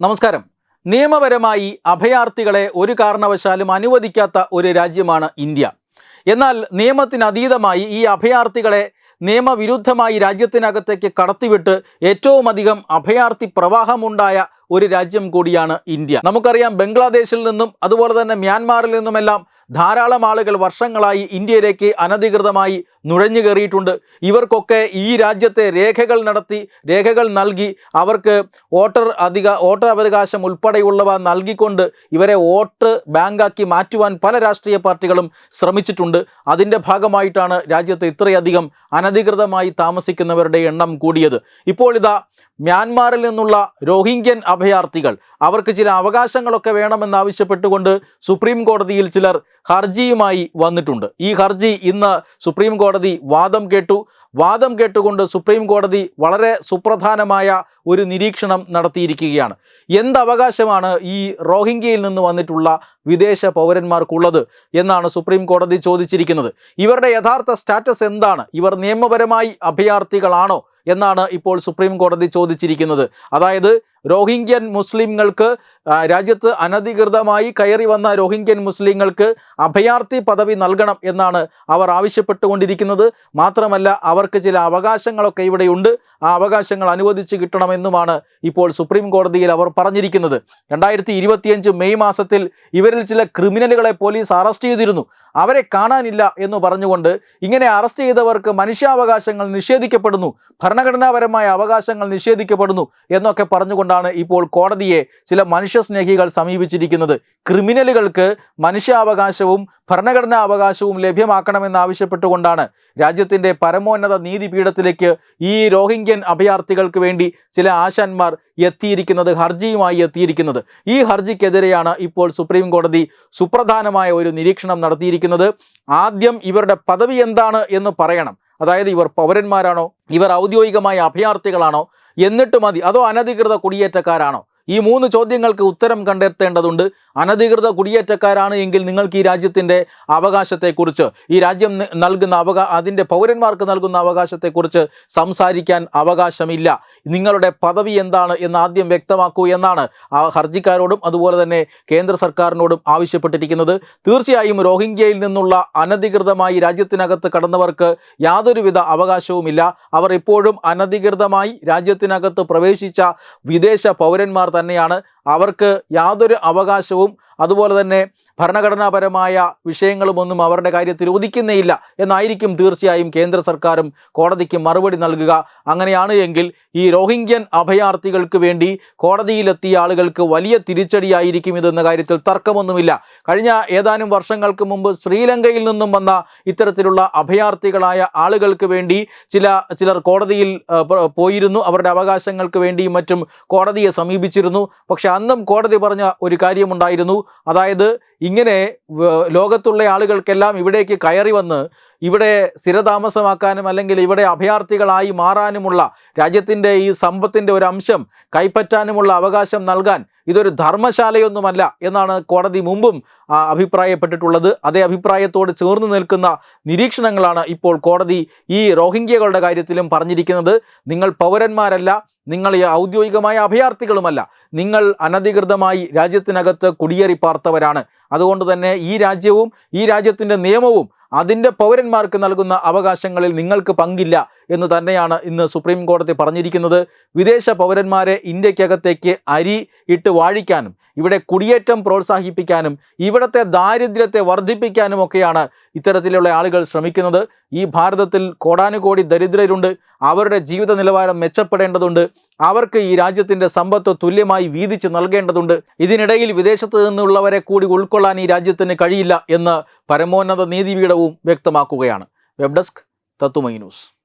നമസ്കാരം. നിയമപരമായി അഭയാർത്ഥികളെ ഒരു കാരണവശാലും അനുവദിക്കാത്ത ഒരു രാജ്യമാണ് ഇന്ത്യ. എന്നാൽ നിയമത്തിനതീതമായി ഈ അഭയാർത്ഥികളെ നിയമവിരുദ്ധമായി രാജ്യത്തിനകത്തേക്ക് കടത്തിവിട്ട് ഏറ്റവും അധികം അഭയാർത്ഥി പ്രവാഹമുണ്ടായ ഒരു രാജ്യം കൂടിയാണ് ഇന്ത്യ. നമുക്കറിയാം ബംഗ്ലാദേശിൽ നിന്നും അതുപോലെ തന്നെ മ്യാൻമാറിൽ നിന്നുമെല്ലാം ധാരാളം ആളുകൾ വർഷങ്ങളായി ഇന്ത്യയിലേക്ക് അനധികൃതമായി നുഴഞ്ഞു കയറിയിട്ടുണ്ട്. ഇവർക്കൊക്കെ ഈ രാജ്യത്തെ രേഖകൾ നടത്തി രേഖകൾ നൽകി അവർക്ക് വോട്ടർ അധിക വോട്ടർ അവകാശം ഉൾപ്പെടെയുള്ളവ നൽകിക്കൊണ്ട് ഇവരെ വോട്ട് ബാങ്കാക്കി മാറ്റുവാൻ പല രാഷ്ട്രീയ പാർട്ടികളും ശ്രമിച്ചിട്ടുണ്ട്. അതിന്റെ ഭാഗമായിട്ടാണ് രാജ്യത്ത് ഇത്രയധികം അനധികൃതമായി താമസിക്കുന്നവരുടെ എണ്ണം കൂടിയത്. ഇപ്പോൾ ഇതാ മ്യാൻമാറിൽ നിന്നുള്ള റോഹിംഗ്യൻ അഭയാർത്ഥികൾ. അവർക്ക് ചില അവകാശങ്ങളൊക്കെ വേണമെന്നാവശ്യപ്പെട്ടുകൊണ്ട് സുപ്രീം കോടതിയിൽ ചിലർ ഹർജിയുമായി വന്നിട്ടുണ്ട്. ഈ ഹർജി ഇന്ന് സുപ്രീം കോടതി വാദം കേട്ടു. വാദം കേട്ടുകൊണ്ട് സുപ്രീം കോടതി വളരെ സുപ്രധാനമായ ഒരു നിരീക്ഷണം നടത്തിയിരിക്കുകയാണ്. എന്തവകാശമാണ് ഈ റോഹിംഗ്യയിൽ നിന്ന് വന്നിട്ടുള്ള വിദേശ പൗരന്മാർക്കുള്ളത് എന്നാണ് സുപ്രീം കോടതി ചോദിച്ചിരിക്കുന്നത്. ഇവരുടെ യഥാർത്ഥ സ്റ്റാറ്റസ് എന്താണ്? ഇവർ നിയമപരമായി അഭയാർത്ഥികളാണോ എന്നാണ് ഇപ്പോൾ സുപ്രീം കോടതി ചോദിച്ചിരിക്കുന്നത്. അതായത് റോഹിംഗ്യൻ മുസ്ലിങ്ങൾക്ക് രാജ്യത്ത് അനധികൃതമായി കയറി വന്ന റോഹിംഗ്യൻ മുസ്ലിങ്ങൾക്ക് അഭയാർത്ഥി പദവി നൽകണം എന്നാണ് അവർ ആവശ്യപ്പെട്ടുകൊണ്ടിരിക്കുന്നത്. മാത്രമല്ല അവർക്ക് ചില അവകാശങ്ങളൊക്കെ ഇവിടെയുണ്ട്. ആ അവകാശങ്ങൾ അനുവദിച്ച് കിട്ടണമെന്നുമാണ് ഇപ്പോൾ സുപ്രീം കോടതിയിൽ അവർ പറഞ്ഞിരിക്കുന്നത്. രണ്ടായിരത്തി ഇരുപത്തിയഞ്ച് മെയ് മാസത്തിൽ ഇവരിൽ ചില ക്രിമിനലുകളെ പോലീസ് അറസ്റ്റ് ചെയ്തിരുന്നു. അവരെ കാണാനില്ല എന്ന് പറഞ്ഞുകൊണ്ട് ഇങ്ങനെ അറസ്റ്റ് ചെയ്തവർക്ക് മനുഷ്യാവകാശങ്ങൾ നിഷേധിക്കപ്പെടുന്നു. ഭരണഘടനാപരമായ അവകാശങ്ങൾ നിഷേധിക്കപ്പെടുന്നു എന്നൊക്കെ പറഞ്ഞുകൊണ്ടാണ് ഇപ്പോൾ കോടതിയെ ചില മനുഷ്യസ്നേഹികൾ സമീപിച്ചിരിക്കുന്നത് ക്രിമിനലുകൾക്ക് മനുഷ്യാവകാശവും ഭരണഘടനാ അവകാശവും ലഭ്യമാക്കണമെന്നാവശ്യപ്പെട്ടുകൊണ്ടാണ് രാജ്യത്തിന്റെ പരമോന്നത നീതിപീഠത്തിലേക്ക് ഈ രോഹിംഗ്യൻ അഭയാർത്ഥികൾക്ക് വേണ്ടി ചില ആശാന്മാർ എത്തിയിരിക്കുന്നത് ഹർജിയുമായി എത്തിയിരിക്കുന്നത്. ഈ ഹർജിക്കെതിരെയാണ് ഇപ്പോൾ സുപ്രീം കോടതി സുപ്രധാനമായ ഒരു നിരീക്ഷണം നടത്തിയിരിക്കുന്നത്. ആദ്യം ഇവരുടെ പദവി എന്താണ് എന്ന് പറയണം. അതായത് ഇവർ പൗരന്മാരാണോ? ഇവർ ഔദ്യോഗികമായ അഭയാർത്ഥികളാണോ? എന്നിട്ട് മതി. അതോ അനധികൃത കുടിയേറ്റക്കാരാണോ? ഈ മൂന്ന് ചോദ്യങ്ങൾക്ക് ഉത്തരം കണ്ടെത്തേണ്ടതുണ്ട്. അനധികൃത കുടിയേറ്റക്കാരാണ് എങ്കിൽ നിങ്ങൾക്ക് ഈ രാജ്യത്തിന്റെ അവകാശത്തെക്കുറിച്ച് ഈ രാജ്യം നൽകുന്ന അവകാ അതിന്റെ പൗരന്മാർക്ക് നൽകുന്ന അവകാശത്തെക്കുറിച്ച് സംസാരിക്കാൻ അവകാശമില്ല. നിങ്ങളുടെ പദവി എന്താണ് എന്ന് ആദ്യം വ്യക്തമാക്കൂ എന്നാണ് ആ ഹർജിക്കാരോടും അതുപോലെ തന്നെ കേന്ദ്ര സർക്കാരിനോടും ആവശ്യപ്പെട്ടിരിക്കുന്നത്. തീർച്ചയായും റോഹിംഗ്യയിൽ നിന്നുള്ള അനധികൃതമായി രാജ്യത്തിനകത്ത് കടന്നവർക്ക് യാതൊരുവിധ അവകാശവുമില്ല. അവർ ഇപ്പോഴും അനധികൃതമായി രാജ്യത്തിനകത്ത് പ്രവേശിച്ച വിദേശ പൗരന്മാർ തന്നെയാണ്. അവർക്ക് യാതൊരു അവകാശവും അതുപോലെ തന്നെ ഭരണഘടനാപരമായ വിഷയങ്ങളുമൊന്നും അവരുടെ കാര്യത്തിൽ ഒതുക്കുന്നേയില്ല എന്നായിരിക്കും തീർച്ചയായും കേന്ദ്ര സർക്കാരും കോടതിക്ക് മറുപടി നൽകുക. അങ്ങനെയാണ് എങ്കിൽ ഈ റോഹിംഗ്യൻ അഭയാർത്ഥികൾക്ക് വേണ്ടി കോടതിയിലെത്തിയ ആളുകൾക്ക് വലിയ തിരിച്ചടിയായിരിക്കും ഇതെന്ന കാര്യത്തിൽ തർക്കമൊന്നുമില്ല. കഴിഞ്ഞ ഏതാനും വർഷങ്ങൾക്ക് മുമ്പ് ശ്രീലങ്കയിൽ നിന്നും വന്ന ഇത്തരത്തിലുള്ള അഭയാർത്ഥികളായ ആളുകൾക്ക് വേണ്ടി ചില ചിലർ കോടതിയിൽ പോയിരുന്നു. അവരുടെ അവകാശങ്ങൾക്ക് വേണ്ടിയും മറ്റും കോടതിയെ സമീപിച്ചിരുന്നു. പക്ഷെ അന്നും കോടതി പറഞ്ഞ ഒരു കാര്യമുണ്ടായിരുന്നു. അതായത് ഇങ്ങനെ ലോകത്തുള്ള ആളുകൾക്കെല്ലാം ഇവിടേക്ക് കയറി വന്ന് ഇവിടെ സ്ഥിരതാമസമാക്കാനും അല്ലെങ്കിൽ ഇവിടെ അഭയാർത്ഥികളായി മാറാനുമുള്ള രാജ്യത്തിന്റെ ഈ സമ്പത്തിന്റെ ഒരു അംശം കൈപ്പറ്റാനുമുള്ള അവകാശം നൽകാൻ ഇതൊരു ധർമ്മശാലയൊന്നുമല്ല എന്നാണ് കോടതി മുമ്പും അഭിപ്രായപ്പെട്ടിട്ടുള്ളത്. അതേ അഭിപ്രായത്തോട് ചേർന്ന് നിൽക്കുന്ന നിരീക്ഷണങ്ങളാണ് ഇപ്പോൾ കോടതി ഈ റോഹിംഗ്യകളുടെ കാര്യത്തിലും പറഞ്ഞിരിക്കുന്നത്. നിങ്ങൾ പൗരന്മാരല്ല നിങ്ങൾ ഔദ്യോഗികമായ അഭയാർത്ഥികളുമല്ല നിങ്ങൾ അനധികൃതമായി രാജ്യത്തിനകത്ത് കുടിയേറി പാർത്തവരാണ് അതുകൊണ്ട് തന്നെ ഈ രാജ്യവും ഈ രാജ്യത്തിന്റെ നിയമവും അതിന്റെ പൗരന്മാർക്ക് നൽകുന്ന അവകാശങ്ങളിൽ നിങ്ങൾക്ക് പങ്കില്ല. എന്ന് തന്നെയാണ് ഇന്ന് സുപ്രീം കോടതി പറഞ്ഞിരിക്കുന്നത്. വിദേശ പൗരന്മാരെ ഇന്ത്യക്കകത്തേക്ക് അരി ഇട്ട് വാഴിക്കാനും ഇവിടെ കുടിയേറ്റം പ്രോത്സാഹിപ്പിക്കാനും ഇവിടുത്തെ ദാരിദ്ര്യത്തെ വർദ്ധിപ്പിക്കാനുമൊക്കെയാണ് ഇത്തരത്തിലുള്ള ആളുകൾ ശ്രമിക്കുന്നത്. ഈ ഭാരതത്തിൽ കോടാനുകോടി ദരിദ്രരുണ്ട്. അവരുടെ ജീവിത നിലവാരം മെച്ചപ്പെടേണ്ടതുണ്ട്. അവർക്ക് ഈ രാജ്യത്തിന്റെ സമ്പത്ത് തുല്യമായി വീതിച്ച് നൽകേണ്ടതുണ്ട്. ഇതിനിടയിൽ വിദേശത്ത് നിന്നുള്ളവരെ കൂടി ഉൾക്കൊള്ളാൻ ഈ രാജ്യത്തിന് കഴിയില്ല എന്ന് പരമോന്നത നീതിപീഠവും വ്യക്തമാക്കുകയാണ്. വെബ് ഡെസ്ക് തത്തുമൈ ന്യൂസ്.